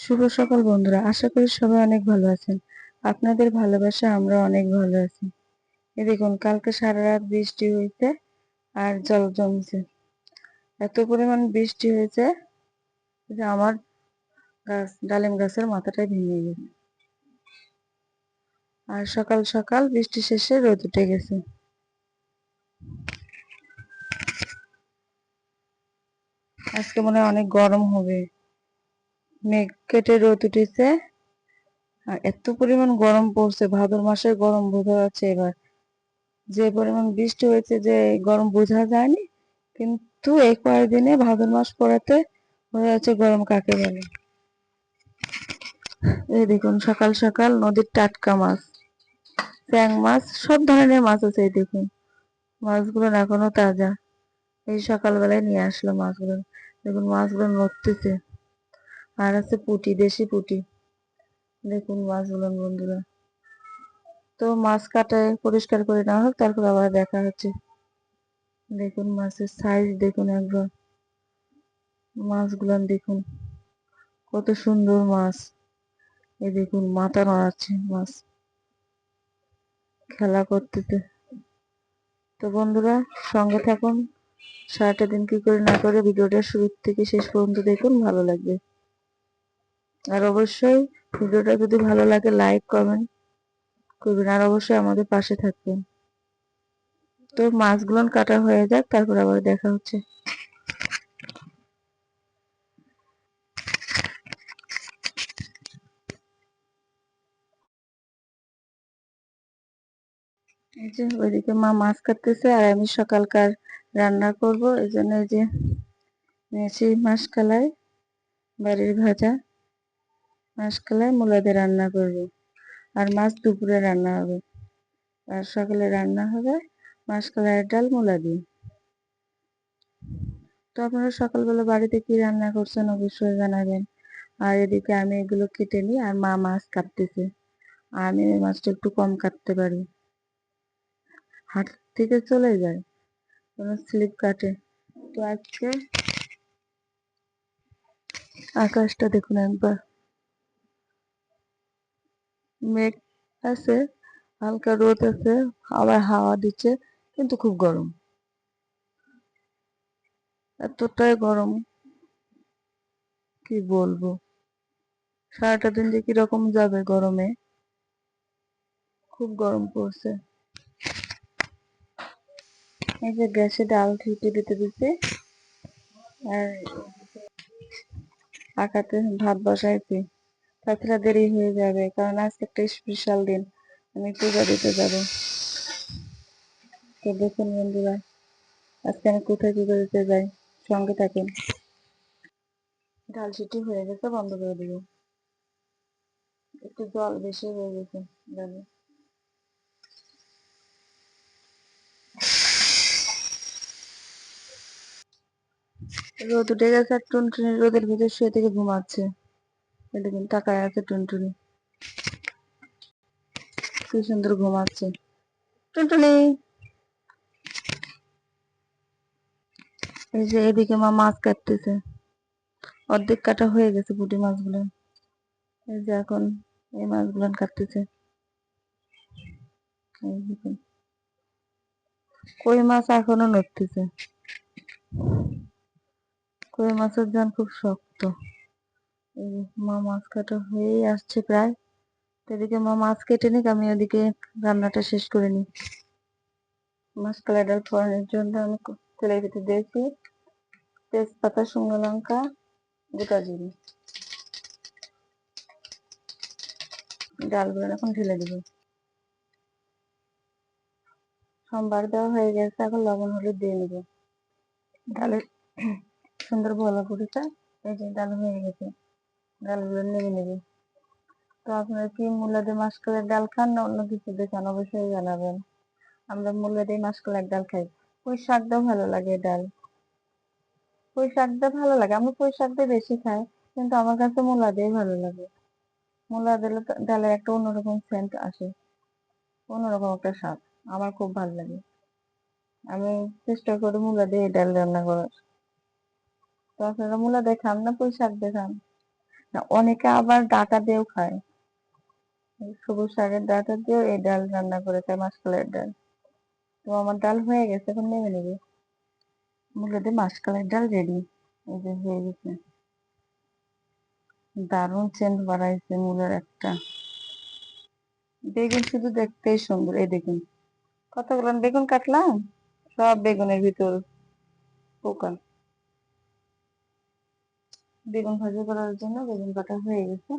শুভ সকাল বন্ধুরা, আশা করি সবাই অনেক ভালো আছেন। আপনাদের ভালোবাসা, আমরা অনেক ভালো আছি। এ দেখুন, কালকে সারা রাত বৃষ্টি হয়েছে আর জল জমছে। এত পরিমাণ বৃষ্টি হয়েছে যে আমার গাছ, ডালিম গাছের মাথাটাই ভেঙে গেছে। আর সকাল সকাল বৃষ্টি শেষে রোদ উঠে গেছে। আজকে মনে হয় অনেক গরম হবে। মেঘ কেটে রোদ উঠেছে। আর এত পরিমাণ গরম পড়ছে, ভাদর মাসের গরম বোঝা যাচ্ছে এবার। যে পরিমাণ বৃষ্টি হয়েছে যে গরম বোঝা যায়নি, কিন্তু এই কয়েকদিনে ভাদর মাস পড়াতে বোঝা যাচ্ছে গরম কাকে বলে। এই দেখুন, সকাল সকাল নদীর টাটকা মাছ, ট্যাং মাছ, সব ধরনের মাছ আছে এই দেখুন। মাছগুলো এখনও তাজা। এই সকালবেলায় নিয়ে আসলো মাছগুলো। দেখুন, মাছগুলো নড়তেছে। আর আছে পুটি, দেশি পুটি। দেখুন মাছগুলো বন্ধুরা। তো মাছ কাটায় পরিষ্কার করে নেওয়া হোক, তারপর আবার দেখা হচ্ছে। দেখুন মাছের সাইজ দেখুন একবার। মাছগুলো দেখুন, কত সুন্দর মাছ। এই দেখুন, মাথা নড়াচ্ছে মাছ। খেলা করতেছে। তো বন্ধুরা, সঙ্গে থাকুন। সারাটা দিন কি করে না করে ভিডিওটা শুরু থেকে শেষ পর্যন্ত দেখুন, ভালো লাগবে। আর অবশ্যই ভিডিওটা যদি ভালো লাগে লাইক কমেন্ট করবেন। আর অবশ্যই আমাদের পাশে থাকবেন। তো মাছগুলো কাটা হয়ে যাক, তারপর আবার দেখা হচ্ছে। এই যে ওইদিকে মা মাছ কাটতেছে, আর আমি সকালকার রান্না করব। এই জন্য এই যে নিয়েছি মাছ কালাই, বাড়ির ভাজা। মাছ কালাই মূলাতে রান্না করব আর মাছ দুপুরে রান্না হবে। আর সকালে রান্না হবে মাছ কালাইয়ের ডাল মূলা দিয়ে। তো আপনারা সকালবেলা বাড়িতে কি রান্না করছেন অবশ্যই জানাবেন। আর এদিকে আমি এগুলো কেটে নিই আর মা মাছ কাটতেছে। আমি ওই মাছটা একটু কম কাটতে পারি। হাট থেকে চলে যায়। কোনো স্লিপ কাটে। তো আজকে আকাশটা দেখুন একবার। মেঘ আছে, হালকা রোদ আছে, আবার হাওয়া দিচ্ছে, কিন্তু খুব গরম। এতটাই গরম, কি বলব? সারাটা দিন যে কীরকম যাবে গরমে? খুব গরম পড়ছে। এই যে গ্যাসে ডাল ঠিকে দিতে দিতে, আর আঁকাতে ভাত বসাইছি। তাছাড়া দেরি হয়ে যাবে, কারণ আজকে একটা স্পেশাল দিন। আমি পূজা দিতে যাব। তো দেখুন বন্ধুরা, আজকে আমি কোথায় পূজা দিতে যাই? সঙ্গে থাকেন। ডাল সিটি হয়ে গেছে, বন্ধ করে দিব। একটু জল বেশি হয়ে গেছে ডালে রোদ উঠে গেছে আর টুনটুনি রোদের ভিতরে শুয়ে থেকে ঘুমাচ্ছে। দেখুন তাকায় আছে টুনটুনি। কি সুন্দর ঘুমাচ্ছে। টুনটুনি! এই যে এদিকে মা মাছ কাটতেছে। অর্ধেক কাটা হয়ে গেছে পুঁটি মাছগুলো। এই যে এখন এই মাছগুলো কাটতেছে। কই মাছ এখনও নড়তেছে? কই মাছের জান খুব শক্ত। মা মাছ কাটা হয়েই আসছে প্রায়। তো এদিকে মা মাছ কেটে নিক, আমি ওদিকে রান্নাটা শেষ করে নিই। মাছ কালাডাল ফোড়নের জন্য আমি তেলের ভিতরে দিয়েছি তেজপাতা, শুকনো লঙ্কা, গোটা জিরে। ডালগুলো এখন ঢেলে দিব। সোমবার দেওয়া হয়ে গেছে, এখন লবণ, হলুদ দিয়ে নেব। ডালের সুন্দর ভালো করেটা এই যে ডাল হয়ে গেছে। ডালগুলো নেমে নেবে। তো আপনারা কি মূলা দিয়ে মাসকলার ডাল খান না অন্য কিছু দিয়ে খান? অবশ্যই জানাবেন। আমরা মূলা দিয়ে মাসকলার ডাল খাই। পুঁই শাকটাও ভালো লাগে ডাল। পুঁই শাকটা ভালো লাগে। আমরা পুঁই শাকটা বেশি খাই কিন্তু আমার কাছে মূলা দিয়ে ভালো লাগে। মূলা দিলে ডালে একটা অন্যরকম সেন্ট আসে। অন্যরকম একটা স্বাদ। আমার খুব ভালো লাগে। আমি চেষ্টা করি মূলা দিয়ে ডাল রান্না করার। তো আপনারা মূলা দিয়ে খান না পুঁই শাক দিয়ে খান? না, অনেকে আবার ডাটা দিয়েও খায়। সবুজ শাকের ডাটা দিয়েও এই ডাল রান্না করে খায় মাসকলাইয়ের ডাল। তো আমার ডাল হয়ে গেছে, এখন নেমে নেবে। দিয়ে মাসকলাইয়ের ডাল রেডি এই যে হয়ে গেছে। দারুণ সেন্ট বাড়াইছে মূলের একটা। বেগুন শুধু দেখতেই সুন্দর। এই দেখুন, কতগুলো? বেগুন কাটলাম? সব বেগুনের ভিতর পোকা। বেগুন ভাজি করার জন্য বেগুন কাটা হয়ে গেছে।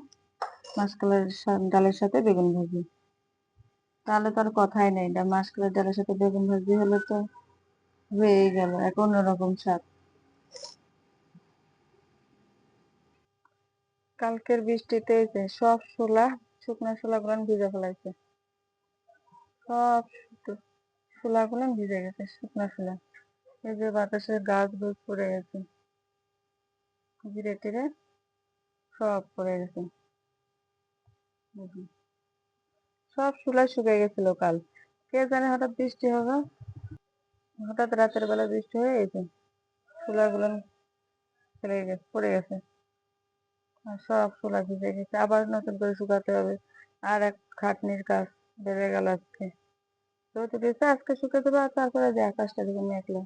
মাসকলাইয়ের সা- ডালের সাথে বেগুন ভাজি। তাহলে তো আর কথাই নেই ডা মাসকলাইয়ের ডালের সাথে বেগুন ভাজি হলে তো হয়েই গেল, এক অন্যরকম স্বাদ। কালকের বৃষ্টিতে সব শোলা শুকনো শোলা গুলো ভিজে ফেলাইছে। সব শোলা গুলো ভিজে গেছে, শুকনো শোলা এই যে বাতাসের গাছ গুছ পড়ে গেছে। জিরে টিরে সব পড়ে গেছে। সব শোলা শুকিয়ে গেছিল কাল। কে জানে হঠাৎ বৃষ্টি হবে? হঠাৎ রাতের বেলা বৃষ্টি হয়ে গেছে। শোলা গুলো ফেলে গেছে, পড়ে গেছে। আর সব শোলা ভিজে গেছে। আবার নতুন করে শুকাতে হবে। আর এক খাটনির কাজ বেড়ে গেল আজকে। যেহেতু গেছে, আজকে শুকে দেবো আর তারপরে যে আকাশটা দিকে মেঘলা।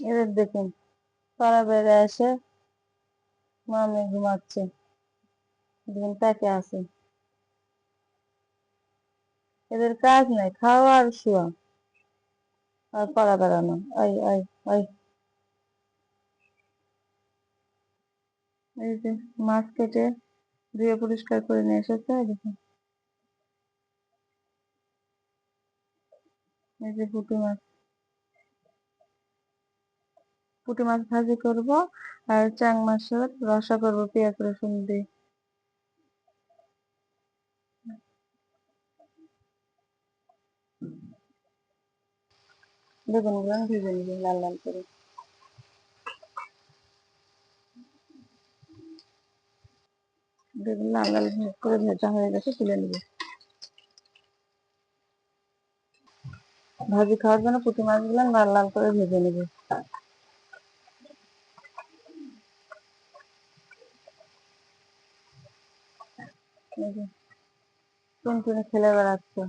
এদের দেখুন। পাড়া বেড়ে আসে মামে ঘুমাচ্ছে। দেখুন, তাকে আছে। এদের কাজ নাই, খাওয়া আর শোয়া। আর পাড়া বেড়ানো। আই আই আই এই যে মাছ কেটে ধুয়ে পরিষ্কার করে নিয়ে এসেছে দেখুন। এই যে পুঁটি মাছ। পুঁটি মাছ ভাজি করব আর চাং মাছের রসা করব, পেঁয়াজ রসুন দিয়ে। বেগুনগুলো ভেজে নিবি লাল লাল করে। বেগুন লাল লাল করে ভেজা হয়ে গেছে, তুলে নিবি। ভাজি খাওয়ার জন্য পুঁটি মাছগুলো লাল লাল করে ভেজে নিবি এই যে টুনটুনি খেলে বেড়াচ্ছে?